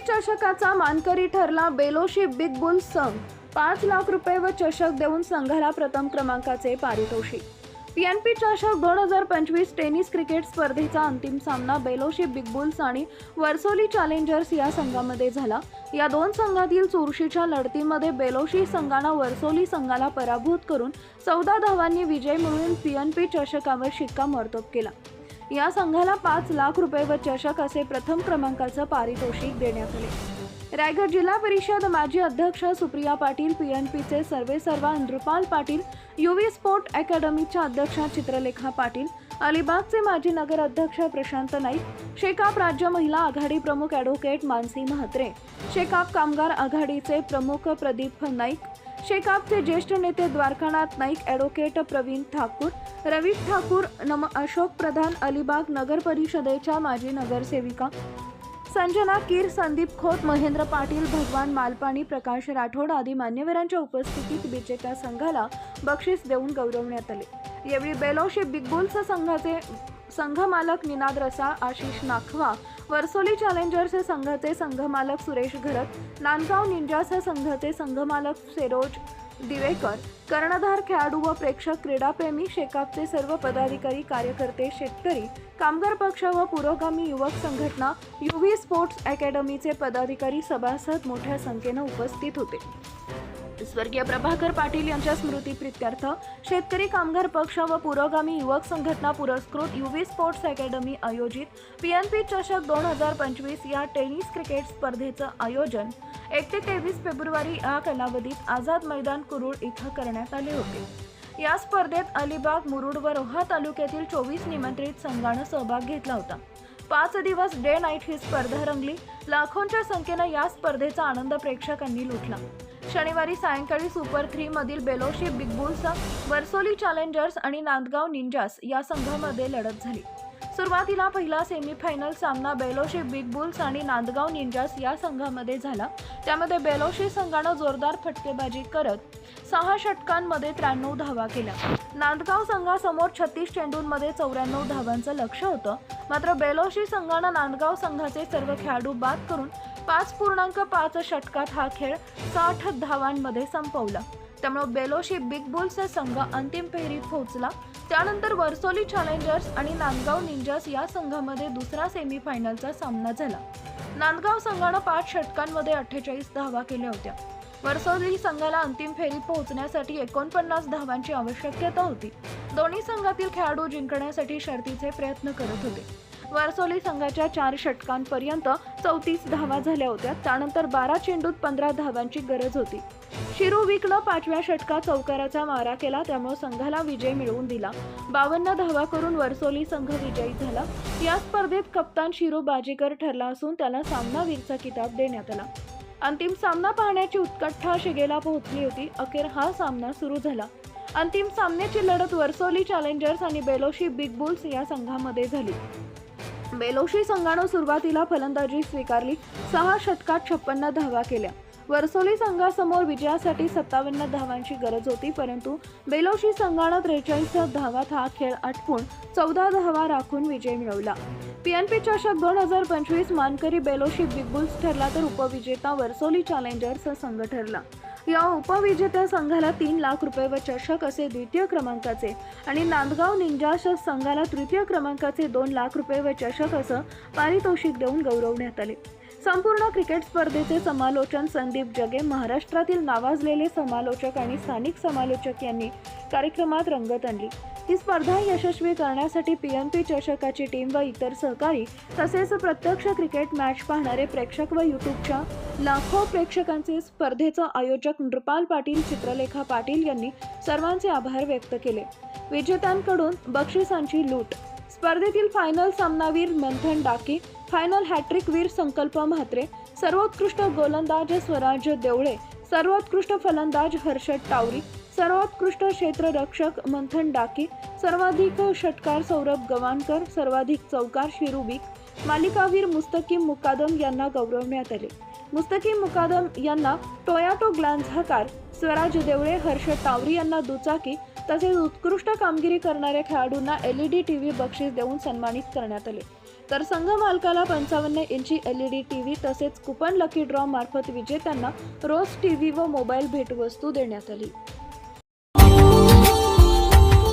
चषकाचा मानकरी ठरला Beloshi big boule संघ. पाच लाख रुपये व चषक देऊन संघाला प्रथम क्रमांकाचे पारितोषिक. पीएनपी चषक दोन हजार पंचवीस टेनिस क्रिकेट स्पर्धेचा अंतिम सामना बेलोशी बिग बुल्स आणि वर्सोली चॅलेंजर्स या संघामध्ये झाला. या दोन संघातील चुरशीच्या लढतीमध्ये बेलोशी संघानं वर्सोली संघाला पराभूत करून चौदा धावांनी विजय मिळवून पीएनपी चषकावर शिक्कामोर्तब केला. या संघाला पाच लाख रुपये व चषक असे प्रथम क्रमांकाचं पारितोषिक देण्यात आले. रायगड जिल्हा परिषद माजी अध्यक्ष सुप्रिया पाटील पी एन पीचे सर्वे सर्वेसर्वा नृपाल पाटील युवी स्पोर्ट अकॅडमीच्या अध्यक्षा चित्रलेखा पाटील अलिबागचे माजी नगर अध्यक्ष प्रशांत नाईक शेकाप राज्य महिला आघाडी प्रमुख ॲडव्होकेट मानसी म्हात्रे शेकाप कामगार आघाडीचे प्रमुख प्रदीप नाईक शेकापचे ज्येष्ठ नेते द्वारकानाथ नाईक ॲडव्होकेट प्रवीण ठाकूर रवी ठाकूर नम अशोक प्रधान अलिबाग नगर परिषदेच्या माजी नगरसेविका संजना कीर संदीप खोत महेंद्र पाटील भगवान मालपाणी प्रकाश राठोड आदी मान्यवरांच्या उपस्थितीत विजेत्या संघाला बक्षीस देऊन गौरवण्यात आले. यावेळी बेलोशी बिग बुल्स संघाचे संघमालक निनाद रसा आशिष नाखवा वर्सोली चॅलेंजर्स संघाचे संघमालक सुरेश घरत नांदगाव निंजास संघाचे संघमालक सेरोज दिवेकर कर्णधार खेळाडू व प्रेक्षक क्रीडाप्रेमी शेकापचे सर्व पदाधिकारी कार्यकर्ते शेतकरी कामगार पक्ष व पुरोगामी युवक संघटना युव्ही स्पोर्ट्स अकॅडमीचे पदाधिकारी सभासद मोठ्या संख्येनं उपस्थित होते. स्वर्गीय प्रभाकर पाटील यांच्या स्मृतीप्रित्यर्थ शेतकरी कामगार पक्ष व पुरोगामी युवक संघटना पुरस्कृत युवी स्पोर्ट्स अकॅडमी आयोजित पी एन पी चषक दोन हजार पंचवीस या टेनिस क्रिकेट स्पर्धेचं आयोजन एक ते तेवीस फेब्रुवारी या कालावधीत आझाद मैदान कुरुळ इथं करण्यात आले होते. या स्पर्धेत अलिबाग मुरुड व रोहा तालुक्यातील चोवीस निमंत्रित संघानं सहभाग घेतला होता. पाच दिवस डे नाईट ही स्पर्धा रंगली. लाखोंच्या संख्येनं या स्पर्धेचा आनंद प्रेक्षकांनी लुटला. शनिवारी सायंकाळी सुपर थ्री मधील Beloshi big bulls Varsoli challengers आणि नांदगाव निंजास या संघामध्ये लढत झाली. सुरुवातीला पहिला सेमीफायनल सामना बेलोशी बिग बुल्स आणि नांदगाव निंजास या संघामध्ये झाला. त्यामध्ये बेलोशी संघानं जोरदार फटकेबाजी करत सहा षटकांमध्ये त्र्याण्णव धावा केल्या. नांदगाव संघासमोर छत्तीस चेंडूंमध्ये चौऱ्याण्णव धावांचं लक्ष होतं. मात्र बेलोशी संघानं नांदगाव संघाचे सर्व खेळाडू बाद करून पाच पूर्णांक पाच षटकात हा खेळ साठ धावांमध्ये संपवला. त्यामुळे बेलोशी बिग बुल्सचा संघ अंतिम फेरीत पोहोचला. त्यानंतर वर्सोली चॅलेंजर्स आणि नांदगाव निंजर्स या संघामध्ये दुसरा सेमीफायनलचा सामना झाला. नांदगाव संघानं पाच षटकांमध्ये अठ्ठेचाळीस धावा केल्या होत्या. वर्सोली संघाला अंतिम फेरीत पोहोचण्यासाठी एकोणपन्नास धावांची आवश्यकता होती. दोन्ही संघातील खेळाडू जिंकण्यासाठी शर्तीचे प्रयत्न करत होते. वर्सोली संघाच्या चार षटकांपर्यंत चौतीस धावा झाल्या होत्या. त्यानंतर बारा चेंडूत पंधरा धावांची गरज होती. शिरू विकनं पाचव्या षटकात चौकाराचा मारा केला त्यामुळे संघाला विजय मिळवून दिला. बावन्न धावा करून वर्सोली संघ विजयी झाला. या स्पर्धेत कप्तान शिरू बाजीकर ठरला असून त्याला सामनावीरचा किताब देण्यात आला. अंतिम सामना पाहण्याची उत्कंठा शिगेला पोहोचली होती. अखेर हा सामना सुरू झाला. अंतिम सामन्याची लढत वर्सोली चॅलेंजर्स आणि बेलोशी बिग बुल्स या संघामध्ये झाली. बेलोशी संघानं सुरुवातीला फलंदाजी स्वीकारली. सहा षटकात छप्पन्न धावा केल्या. वर्सोली संघासमोर विजयासाठी सत्तावन्न धावांची गरज होती परंतु बेलोशी संघानं त्रेचाळीस धावात हा खेळ आटपून चौदा धावा राखून विजय मिळवला. पीएनपी चषक दोन हजार पंचवीस मानकरी बेलोशी बिग बुल्स ठरला तर उपविजेता वर्सोली चॅलेंजर्स संघ ठरला. या उपविजेत्या संघाला तीन लाख रुपये व चषक असे द्वितीय क्रमांकाचे आणि नांदगाव निंजाश संघाला तृतीय क्रमांकाचे दोन लाख रुपये व चषक असं पारितोषिक देऊन गौरवण्यात आले. संपूर्ण क्रिकेट स्पर्धेचे समालोचन संदीप जगे महाराष्ट्रातील नावाजलेले समालोचक आणि स्थानिक समालोचक यांनी कार्यक्रमात रंगत आणली. ही स्पर्धा यशस्वी करण्यासाठी पी एम पी चषकाची टीम व इतर सहकारी तसेच प्रत्यक्ष क्रिकेट मॅच पाहणारे प्रेक्षक व युट्यूबच्या लाखो प्रेक्षकांचे स्पर्धेचं आयोजक नृपाल पाटील चित्रलेखा पाटील यांनी सर्वांचे आभार व्यक्त केले. विजेत्यांकडून बक्षिसांची लूट. स्पर्धेतील फायनल सामनावीर मंथन डाके फायनल हॅट्रिकवीर संकल्प म्हात्रे सर्वोत्कृष्ट गोलंदाज स्वराज देवळे सर्वोत्कृष्ट फलंदाज हर्षद टावरी सर्वोत्कृष्ट क्षेत्ररक्षक मंथन डाके सर्वाधिक षटकार सौरभ गवानकर सर्वाधिक चौकार शिरुबिक मालिकावीर मुस्तकीम मुकादम यांना गौरवण्यात आले. मुस्तकीम मुकादम यांना Toyota Glanza car Swaraj Devle Harsh Tawari यांना दुचाकी तसेच उत्कृष्ट कामगिरी करणाऱ्या खेळाडूंना L E D T V बक्षीस देऊन सन्मानित करण्यात आले. तर संघ मालकाला पंचावन्न इंची L E D T V तसेच कुपन लकी ड्रॉ मार्फत विजेत्यांना रोज टी व्ही व मोबाईल भेटवस्तू देण्यात आली.